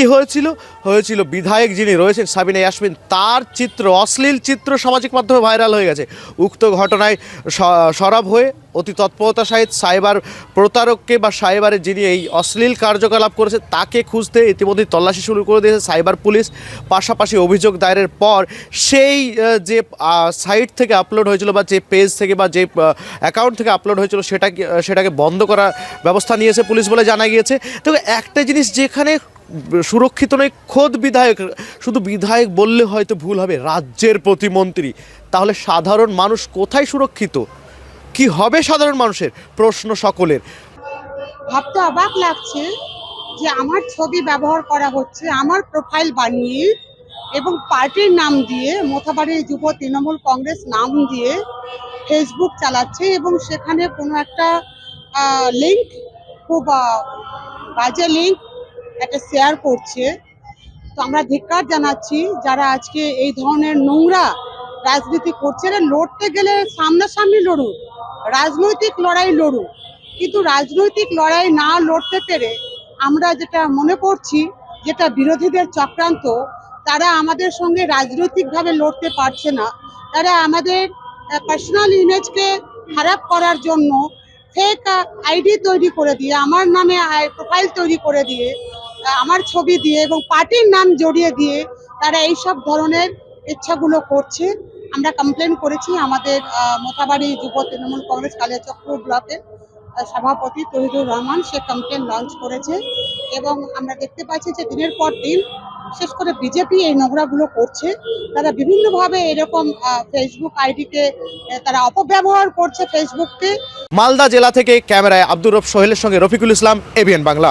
কি হয়েছিল? হয়েছিল বিধায়ক যিনি রয়েছেন সাবিনা ইয়াসমিন, তার চিত্র, অশ্লীল চিত্র সামাজিক মাধ্যমে ভাইরাল হয়ে গেছে। উক্ত ঘটনায় সরব হয়ে অতি তৎপরতা সহিত সাইবার প্রতারককে বা সাইবারের যিনি এই অশ্লীল কার্যকলাপ করেছে, তাকে খুঁজতে ইতিমধ্যে তল্লাশি শুরু করে দিয়েছে সাইবার পুলিশ। পাশাপাশি অভিযোগ দায়েরের পর সেই যে সাইট থেকে আপলোড হয়েছিল বা যে পেজ থেকে বা যে অ্যাকাউন্ট থেকে আপলোড হয়েছিল, সেটাকে সেটাকে বন্ধ করার ব্যবস্থা নিয়েছে পুলিশ বলে জানা গিয়েছে। তো একটা জিনিস যেখানে সুরক্ষিত নয়, খোদ বিধায়ক। শুধু বিধায়ক বললে হয়তো ভুল হবে, রাজ্যের প্রতিমন্ত্রী। তাহলে সাধারণ মানুষ কোথায় সুরক্ষিত? কি হবে সাধারণ মানুষের? প্রশ্ন সকলের। ভাবতে অবাক লাগছে যে আমার ছবি ব্যবহার করা হচ্ছে, আমার প্রোফাইল বানিয়ে এবং পার্টির নাম দিয়ে মোথাবাড়ি যুব তৃণমূল কংগ্রেস নাম দিয়ে ফেসবুক চালাচ্ছে এবং সেখানে কোনো একটা লিঙ্ক খুব বাজে লিঙ্ক একটা শেয়ার করছে। তো আমরা ধিক্কার জানাচ্ছি যারা আজকে এই ধরনের নোংরা রাজনীতি করছে। লড়তে গেলে সামনাসামনি লড়ুক, রাজনৈতিক লড়াই লড়ুক। কিন্তু রাজনৈতিক লড়াই না লড়তে পেরে আমরা যেটা মনে করছি, যেটা বিরোধীদের চক্রান্ত, তারা আমাদের সঙ্গে রাজনৈতিকভাবে লড়তে পারছে না। তারা আমাদের পার্সোনাল ইমেজকে খারাপ করার জন্য ফেক আইডি তৈরি করে দিয়ে, আমার নামে প্রোফাইল তৈরি করে দিয়ে আমার ছবি দিয়ে এবং পার্টির নাম জড়িয়ে দিয়ে তারা এই সব ধরনের ইচ্ছাগুলো করছে। আমরা কমপ্লেন করেছি আমাদের আহ, মোথাবাড়ি যুব তৃণমূল কংগ্রেস কালিয়াচক্র ব্লকের সভাপতি তহিদুর রহমান। সে কমপ্লেন লঞ্চ করেছে এবং আমরা দেখতে পাচ্ছি যে দিনের পর দিন বিশেষ করে বিজেপি এই নোংরাগুলো করছে। তারা বিভিন্নভাবে এরকম ফেসবুক আইডিকে তারা অপব্যবহার করছে ফেসবুককে মালদা জেলা থেকে ক্যামেরায় আব্দুর রব সোহেলের সঙ্গে রফিকুল ইসলাম এবিএন বাংলা।